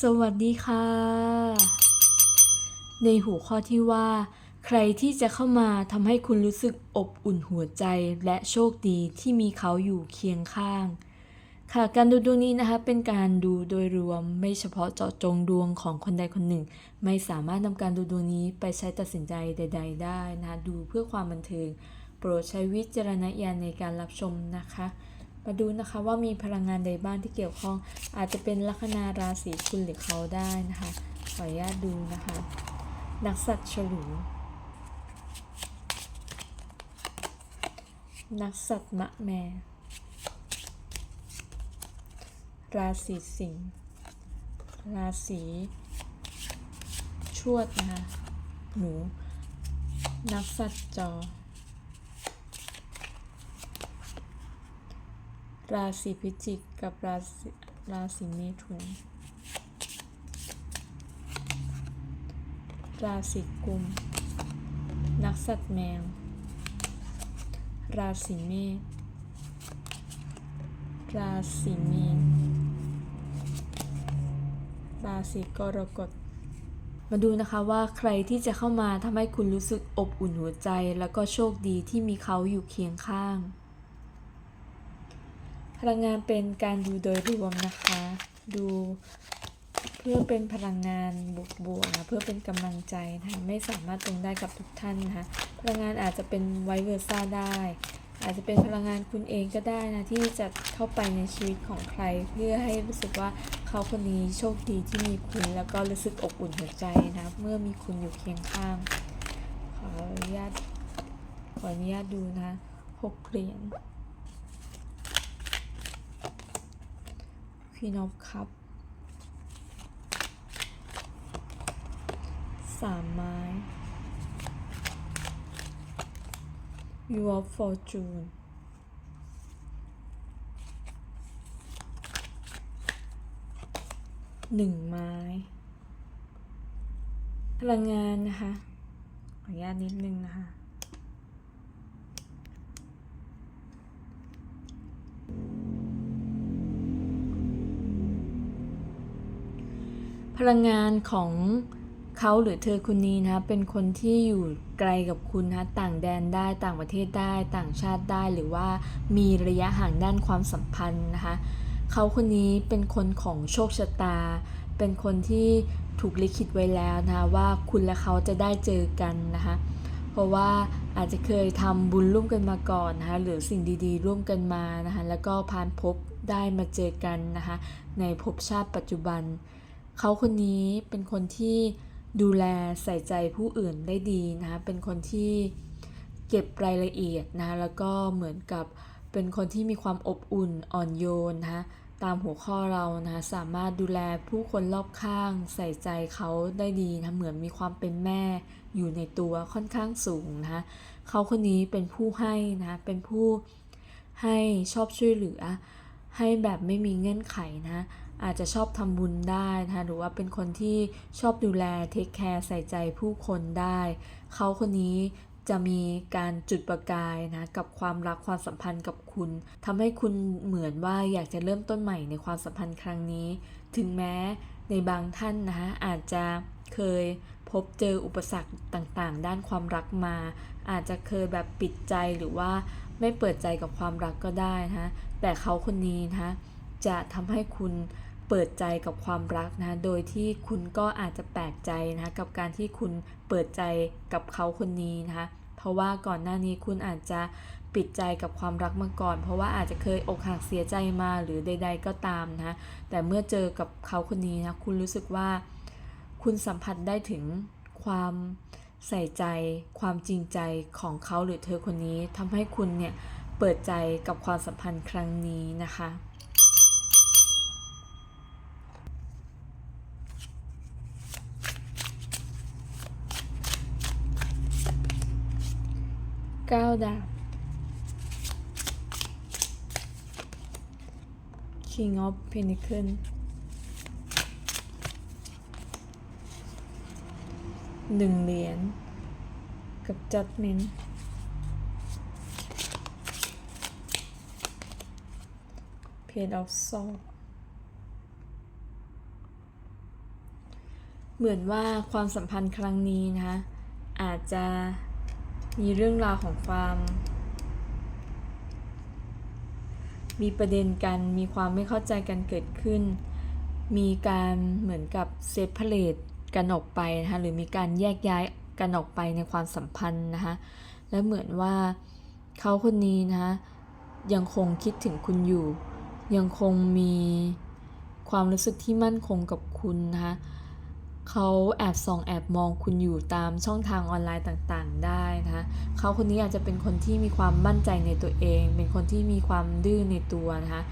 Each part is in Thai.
สวัสดีค่ะ ในหัวข้อที่ว่า ใครที่จะเข้ามาทำให้คุณรู้สึกอบอุ่นหัวใจและโชคดีที่มีเขาอยู่เคียงข้าง ค่ะการดูดวงนี้นะคะเป็นการดูโดยรวมไม่เฉพาะเจาะจงดวงของคนใดคนหนึ่ง ไม่สามารถนำการดูดวงนี้ไปใช้ตัดสินใจใด ๆ ได้นะคะดูเพื่อความบันเทิง โปรดใช้วิจารณญาณในการรับชมนะคะ มาดูนะคะว่ามีพลังงานใดบ้างที่เกี่ยวข้อง อาจจะเป็นลัคนาราศีคุณหรือเขาได้นะคะขออนุญาตดูนะคะ นักสัตว์ฉลูนักสัตว์มะแม่ราศีสิงห์ ราศีชวดนะคะ หนู นักสัตว์จอ ราศีพิจิกกับราศีราศีเมถุน ราศีกุม นักสัตว์แมว ราศีเมษ ราศีมีน ราศีกรกฎมาดูนะคะว่าใครที่จะเข้ามาทำให้คุณรู้สึกอบอุ่นหัวใจ แล้วก็โชคดีที่มีเขาอยู่เคียงข้าง ลังงานเป็นการดูโดยรวมนะคะ ดูเพื่อเป็นพลังงานบวกๆนะเพื่อเป็นกำลังใจนะไม่สามารถตรงได้กับทุกท่านนะคะพลังงานอาจจะเป็นไวเวอร์ซ่าได้ อาจจะเป็นพลังงานคุณเองก็ได้นะที่จะเข้าไปในชีวิตของใคร เพื่อให้รู้สึกว่าเขาคนนี้โชคดีที่มีคุณแล้วก็รู้สึกอบอุ่นหัวใจนะเมื่อมีคุณอยู่เคียงข้างขออนุญาตขออนุญาตดูนะหกเหรียญ ควีนอฟคัพสามไม้ You of Fortune หนึ่งไม้ พลังงานนะคะ ขออนุญาตนิดนึงนะคะ พลังงานของเขาหรือเธอคนนี้นะเป็นคนที่อยู่ไกลกับคุณนะคะต่างแดนได้ต่างประเทศได้ต่างชาติได้หรือว่ามีระยะห่างด้านความสัมพันธ์นะคะเขาคนนี้เป็นคนของโชคชะตา เป็นคนที่ถูกลิขิตไว้แล้วนะคะว่าคุณและเขาจะได้เจอกันนะคะเพราะว่าอาจจะเคยทำบุญร่วมกันมาก่อนนะคะหรือสิ่งดีๆ ร่วมกันมานะคะแล้วก็ผ่านพบได้มาเจอกันนะคะในภพชาติปัจจุบัน เขาคนนี้เป็นคนที่ดูแลใส่ใจผู้อื่นได้ดีนะคะเป็นคนที่เก็บรายละเอียดนะคะแล้วก็เหมือนกับเป็นคนที่มีความอบอุ่นอ่อนโยนนะคะตามหัวข้อเรานะคะสามารถดูแลผู้คนรอบข้างใส่ใจเขาได้ดีนะเหมือนมีความเป็นแม่อยู่ในตัวค่อนข้างสูงนะคะเขาคนนี้เป็นผู้ให้นะะเป็นผู้ให้ชอบช่วยเหลือ ให้แบบไม่มีเงื่อนไขนะ อาจจะชอบทำบุญได้นะคะหรือว่าเป็นคนที่ชอบดูแลเทคแคร์ใส่ใจผู้คนได้ เขาคนนี้จะมีการจุดประกายนะกับความรักความสัมพันธ์กับคุณทำให้คุณเหมือนว่าอยากจะเริ่มต้นใหม่ในความสัมพันธ์ครั้งนี้ ถึงแม้ในบางท่านนะคะอาจจะเคยพบเจออุปสรรคต่างๆ ด้านความรักมา อาจจะเคยแบบปิดใจหรือว่าไม่เปิดใจกับความรักก็ได้นะคะแต่เขาคนนี้นะคะ จะทำให้คุณเปิดใจกับความรักนะ โดยที่คุณก็อาจจะแปลกใจนะกับการที่คุณเปิดใจกับเขาคนนี้นะคะ เพราะว่าก่อนหน้านี้คุณอาจจะปิดใจกับความรักมาก่อน เพราะว่าอาจจะเคยอกหักเสียใจมาหรือใด ๆ ก็ตามนะ แต่เมื่อเจอกับเขาคนนี้นะ คุณรู้สึกว่า คุณสัมผัสได้ถึงความใส่ใจ ความจริงใจของเขาหรือเธอคนนี้ทำให้คุณเนี่ยเปิดใจกับความสัมพันธ์ครั้งนี้นะคะ ก้าดาบ King of Pentacle หนึ่งเหรียญกับ Judgment Page of Song เหมือนว่าความสัมพันธ์ครั้งนี้นะคะอาจจะ มีเรื่องราวของความ มีประเด็นกัน มีความไม่เข้าใจกันเกิดขึ้น มีการเหมือนกับเซปเ a เลตกันออกไปนะคะหรือมีการแยกย้ายกันออกไปในความสัมพันธ์นะคะและเหมือนว่าเขาคนนี้นะคะยังคงคิดถึงคุณอยู่ ยังคงมีความรู้สึกที่มั่นคงกับคุณนะคะ เขาแอบส่องแอบมองคุณอยู่ตามช่องทางออนไลน์ต่างๆ ได้นะคะเขาคนนี้อาจจะเป็นคนที่มีความมั่นใจในตัวเอง เป็นคนที่มีความดื้อในตัวนะคะ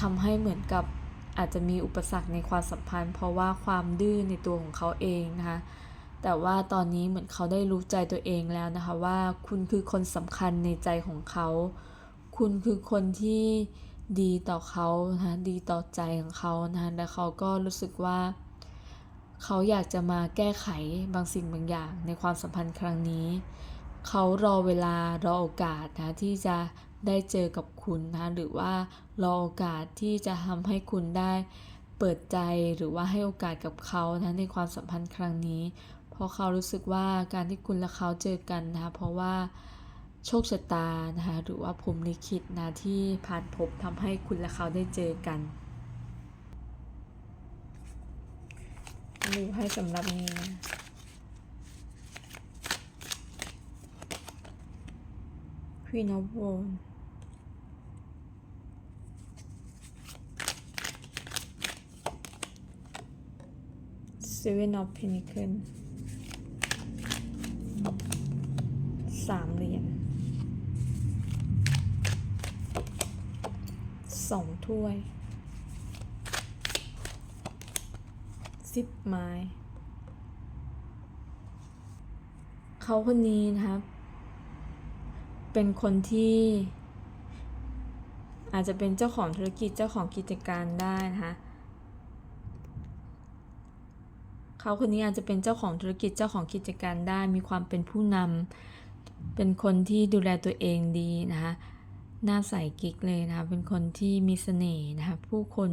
ทำให้เหมือนกับอาจจะมีอุปสรรคในความสัมพันธ์ เพราะว่าความดื้อในตัวของเขาเองนะคะแต่ว่าตอนนี้เหมือนเขาได้รู้ใจตัวเองแล้วนะคะว่าคุณคือคนสำคัญในใจของเขา คุณคือคนที่ดีต่อเขานะคะดีต่อใจของเขานะะและเขาก็รู้สึกว่า เขาอยากจะมาแก้ไขบางสิ่งบางอย่างในความสัมพันธ์ครั้งนี้ เขารอเวลารอโอกาสนะที่จะได้เจอกับคุณนะหรือว่ารอโอกาสที่จะทำให้คุณได้เปิดใจหรือว่าให้โอกาสกับเขานะในความสัมพันธ์ครั้งนี้ เพราะเขารู้สึกว่าการที่คุณและเขาเจอกันนะคะเพราะว่าโชคชะตานะคะหรือว่าภูมิลิขิตนะที่ผ่านพบทำให้คุณและเขาได้เจอกัน ดูให้สำหรับนี้นะควีนอฟวอลเซเว่นออฟเพนิเคินสามเหรียญสองถ้วย สิบไม้ เขาคนนี้นะครับ เป็นคนที่อาจจะเป็นเจ้าของธุรกิจเจ้าของกิจการได้นะคะเขาคนนี้อาจจะเป็นเจ้าของธุรกิจเจ้าของกิจการได้ มีความเป็นผู้นำเป็นคนที่ดูแลตัวเองดีนะคะหน้าใสกิ๊กเลยนะคะเป็นคนที่มีเสน่ห์นะคะผู้คน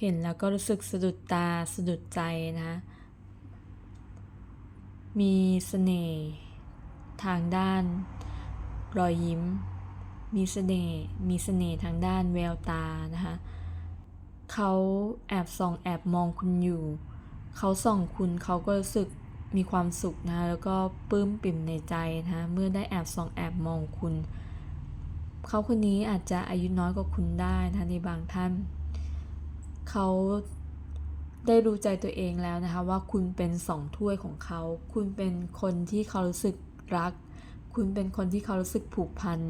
เห็นแล้วก็รู้สึกสะดุดตาสะดุดใจนะคะมีเสน่ห์ทางด้าน รอยยิ้ม มีเสน่ห์มีเสน่ห์ทางด้านแววตานะคะเขาแอบส่องแอบมองคุณอยู่ เขาส่องคุณเขาก็รู้สึกมีความสุขนะคะแล้วก็ปลื้มปิ่มในใจนะคะเมื่อได้แอบส่องแอบมองคุณ เขาคนนี้อาจจะอายุน้อยกว่าคุณได้นะในบางท่าน เขาได้รู้ใจตัวเองแล้วนะคะว่าคุณเป็นสองถ้วยของเขา คุณเป็นคนที่เขารู้สึกรัก คุณเป็นคนที่เขารู้สึกผูกพัน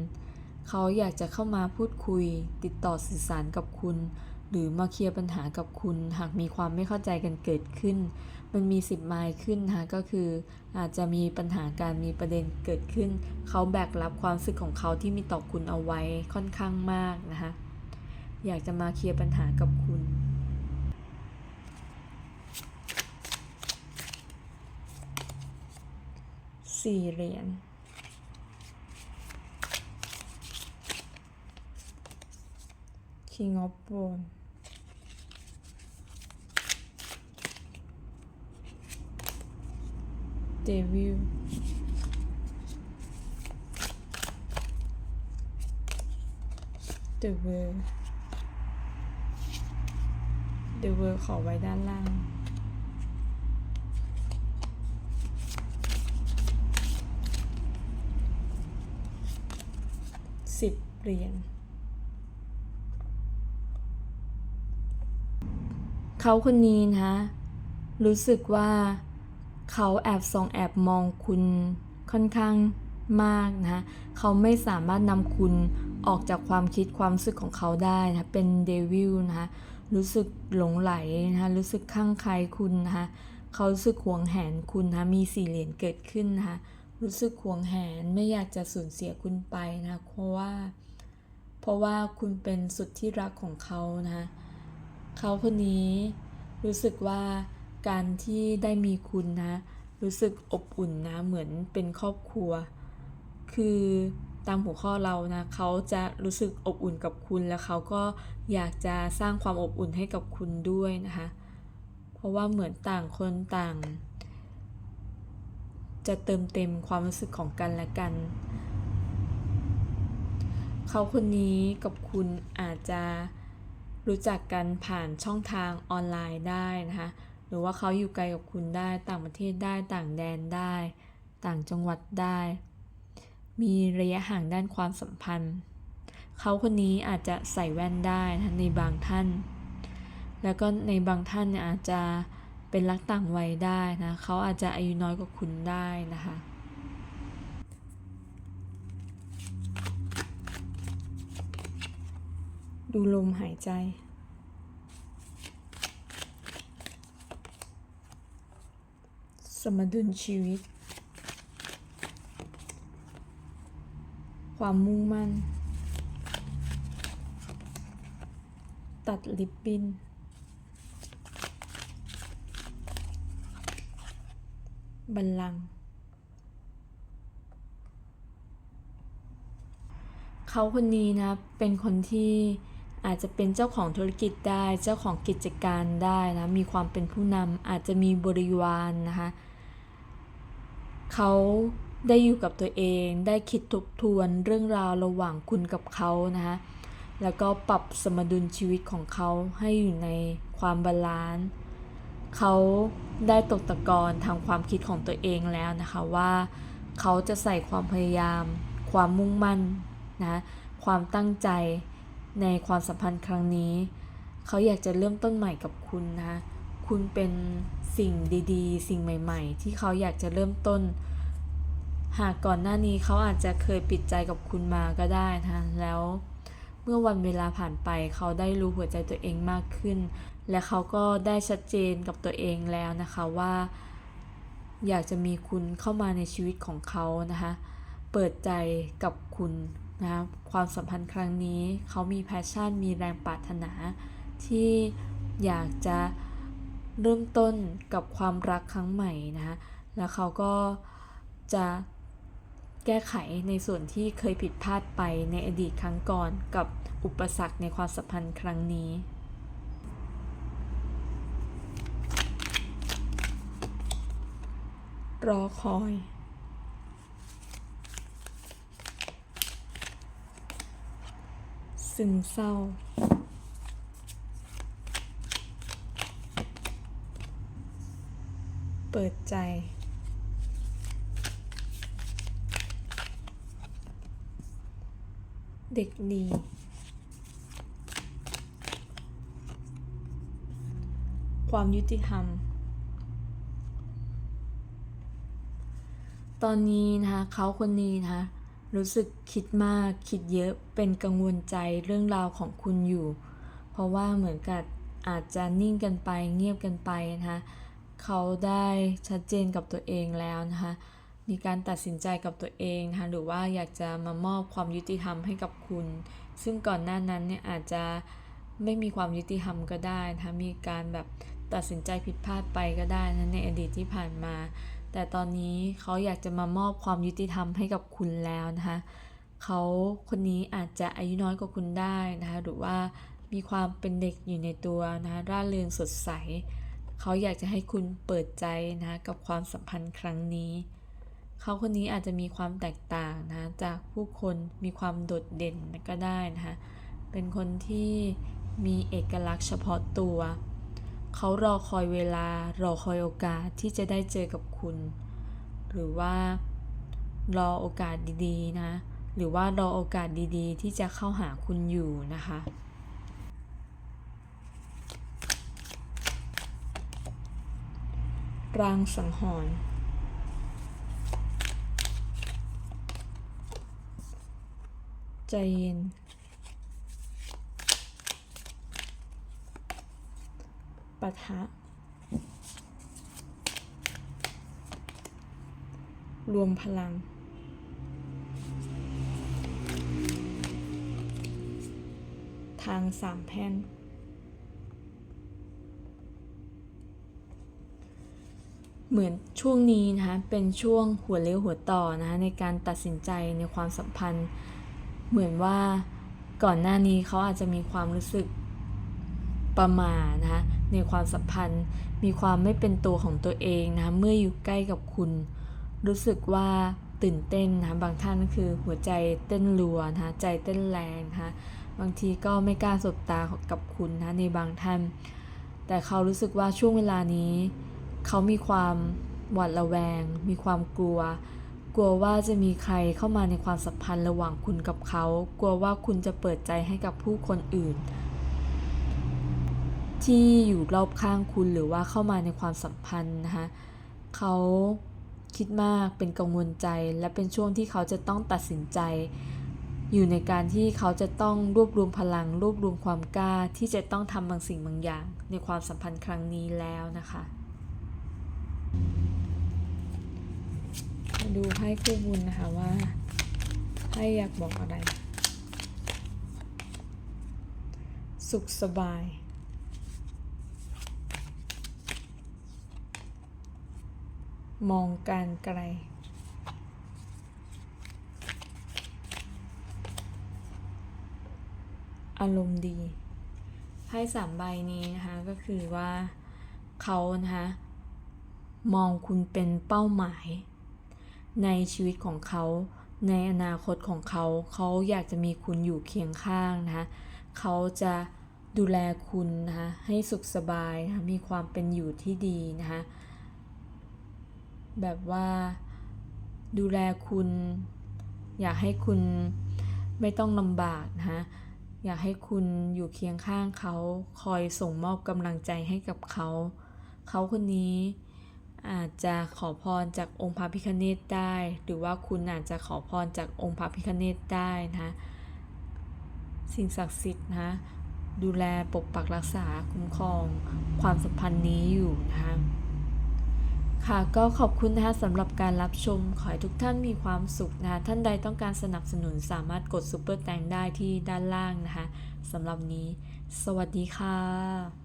เขาอยากจะเข้ามาพูดคุย ติดต่อสื่อสารกับคุณ หรือมาเคลียร์ปัญหากับคุณ หากมีความไม่เข้าใจกันเกิดขึ้น มันมีสิบไมล์ขึ้นนะคะก็คืออาจจะมีปัญหาการมีประเด็นเกิดขึ้น เขาแบกรับความรู้สึกของเขาที่มีต่อคุณเอาไว้ค่อนข้างมากนะคะอยากจะมาเคลียร์ปัญหากับคุณ สี่เหรียญคิงออฟบอลเดวิลเดวิลเดวิลขอไว้ด้านล่าง สิบเหรียญเขาคนนี้นะรู้สึกว่าเขาแอบส่องแอบมองคุณค่อนข้างมากนะเขาไม่สามารถนำคุณออกจากความคิดความรู้สึกของเขาได้นะเป็นเดวิลนะคะรู้สึกหลงไหลนะคะรู้สึกข้างใครคุณนะคะเขารู้สึกหวงแหนคุณนะคะมีสี่เหรียญเกิดขึ้นนะคะ รู้สึกหวงแหนไม่อยากจะสูญเสียคุณไปนะเพราะว่า เพราะว่าคุณเป็นสุดที่รักของเขานะเขาคนนี้รู้สึกว่าการที่ได้มีคุณนะ รู้สึกอบอุ่นนะเหมือนเป็นครอบครัว คือตามหัวข้อเรานะเขาจะรู้สึกอบอุ่นกับคุณแล้วเขาก็อยากจะสร้างความอบอุ่นให้กับคุณด้วยนะคะ เพราะว่าเหมือนต่างคนต่าง จะเติมเต็มความรู้สึกของกันและกัน เขาคนนี้กับคุณอาจจะรู้จักกันผ่านช่องทางออนไลน์ได้นะคะ หรือว่าเขาอยู่ไกลกับคุณได้ ต่างประเทศได้ ต่างแดนได้ ต่างจังหวัดได้ มีระยะห่างด้านความสัมพันธ์ เขาคนนี้อาจจะใส่แว่นได้นะในบางท่าน แล้วก็ในบางท่านเนี่ยอาจจะ เป็นรักต่างวัยได้นะเขาอาจจะอายุน้อยกว่าคุณได้นะคะดูลมหายใจ สมดุลชีวิต ความมุ่งมั่น ตัดลิปบิ้น บัลลังก์เขาคนนี้นะ เป็นคนที่อาจจะเป็นเจ้าของธุรกิจได้ เจ้าของกิจการได้นะ มีความเป็นผู้นำอาจจะมีบริวารนนะคะเขาได้อยู่กับตัวเอง ได้คิดทบทวนเรื่องราวระหว่างคุณกับเขานะคะแล้วก็ปรับสมดุลชีวิตของเขาให้อยู่ในความบาลานซ์ เขาได้ตกตะกอนทางความคิดของตัวเองแล้วนะคะว่าเขาจะใส่ความพยายาม ความมุ่งมั่นนะความตั้งใจในความสัมพันธ์ครั้งนี้ เขาอยากจะเริ่มต้นใหม่กับคุณนะคุณเป็นสิ่งดีๆ สิ่งใหม่ ๆ ที่เขาอยากจะเริ่มต้น หากก่อนหน้านี้เขาอาจจะเคยปิดใจกับคุณมาก็ได้นะแล้วเมื่อวันเวลาผ่านไปเขาได้รู้หัวใจตัวเองมากขึ้น และเขาก็ได้ชัดเจนกับตัวเองแล้วนะคะว่า อยากจะมีคุณเข้ามาในชีวิตของเขานะคะเปิดใจกับคุณนะคะความสัมพันธ์ครั้งนี้เขามีแพชชั่น มีแรงปรารถนา ที่อยากจะเริ่มต้นกับความรักครั้งใหม่นะคะแล้วเขาก็จะแก้ไขในส่วนที่เคยผิดพลาดไปในอดีตครั้งก่อนกับอุปสรรคในความสัมพันธ์ครั้งนี้ รอคอย ซึมเศร้า เปิดใจ เด็กดี ความยุติธรรม ตอนนี้นะคะเขาคนนี้นะคะรู้สึกคิดมากคิดเยอะเป็นกังวลใจเรื่องราวของคุณอยู่ เพราะว่าเหมือนกับอาจจะนิ่งกันไปเงียบกันไปนะคะเขาได้ชัดเจนกับตัวเองแล้วนะคะมีการตัดสินใจกับตัวเองนะคะหรือว่าอยากจะมามอบความยุติธรรมให้กับคุณ ซึ่งก่อนหน้านั้นเนี่ยอาจจะไม่มีความยุติธรรมก็ได้นะคะมีการแบบตัดสินใจผิดพลาดไปก็ได้นะในอดีตที่ผ่านมา แต่ตอนนี้เขาอยากจะมามอบความยุติธรรมให้กับคุณแล้วนะคะเขาคนนี้อาจจะอายุน้อยกว่าคุณได้นะคะ หรือว่ามีความเป็นเด็กอยู่ในตัวนะคะร่าเริงสดใส เขาอยากจะให้คุณเปิดใจนะคะกับความสัมพันธ์ครั้งนี้เขาคนนี้อาจจะมีความแตกต่างนะะจากผู้คนมีความโดดเด่นก็ได้นะคะเป็นคนที่มีเอกลักษณ์เฉพาะตัว เขารอคอยเวลารอคอยโอกาสที่จะได้เจอกับคุณ หรือว่ารอโอกาสดีๆนะ หรือว่ารอโอกาสดีๆ ที่จะเข้าหาคุณอยู่นะคะรางสังหรณ์ใจเย็น ปะทะ รวมพลัง ทางสามแพ่งเหมือนช่วงนี้นะคะเป็นช่วงหัวเลี้ยวหัวต่อนะคะในการตัดสินใจในความสัมพันธ์ เหมือนว่าก่อนหน้านี้เขาอาจจะมีความรู้สึก ประม่านะคะในความสัมพันธ์มีความไม่เป็นตัวของตัวเองนะคะเมื่ออยู่ใกล้กับคุณ รู้สึกว่าตื่นเต้นนะบางท่านคือหัวใจเต้นรัวนะใจเต้นแรงนะบางทีก็ไม่กล้าสบตากับคุณนะในบางท่าน แต่เขารู้สึกว่าช่วงเวลานี้ เขามีความหวาดระแวง มีความกลัว กลัวว่าจะมีใครเข้ามาในความสัมพันธ์ระหว่างคุณกับเขา กลัวว่าคุณจะเปิดใจให้กับผู้คนอื่น ที่อยู่รอบข้างคุณหรือว่าเข้ามาในความสัมพันธ์นะคะเขาคิดมากเป็นกังวลใจ และเป็นช่วงที่เขาจะต้องตัดสินใจ อยู่ในการที่เขาจะต้องรวบรวมพลัง รวบรวมความกล้าที่จะต้องทำบางสิ่งบางอย่าง ในความสัมพันธ์ครั้งนี้แล้วนะคะมาดูไพ่คู่บุญนะคะว่าไพ่อยากบอกอะไร สุขสบาย มองการไกล อารมณ์ดีไพ่สามใบนี้นะคะก็คือว่าเขานะคะมองคุณเป็นเป้าหมาย ในชีวิตของเขา ในอนาคตของเขา เขาอยากจะมีคุณอยู่เคียงข้างนะคะเขาจะดูแลคุณนะคะให้สุขสบายนะคะมีความเป็นอยู่ที่ดีนะคะ แบบว่าดูแลคุณ อยากให้คุณไม่ต้องลำบากนะคะอยากให้คุณอยู่เคียงข้างเขา คอยส่งมอบกำลังใจให้กับเขา เขาคนนี้อาจจะขอพรจากองค์พระพิฆเนศได้ หรือว่าคุณอาจจะขอพรจากองค์พระพิฆเนศได้นะสิ่งศักดิ์สิทธิ์นะคะดูแลปกปักรักษาคุ้มครอง ความสัมพันธ์นี้อยู่นะคะ ค่ะก็ขอบคุณนะคะสำหรับการรับชม ขอให้ทุกท่านมีความสุขนะคะท่านใดต้องการสนับสนุนสามารถกดซุปเปอร์แตงได้ที่ด้านล่างนะคะสำหรับนี้ สวัสดีค่ะ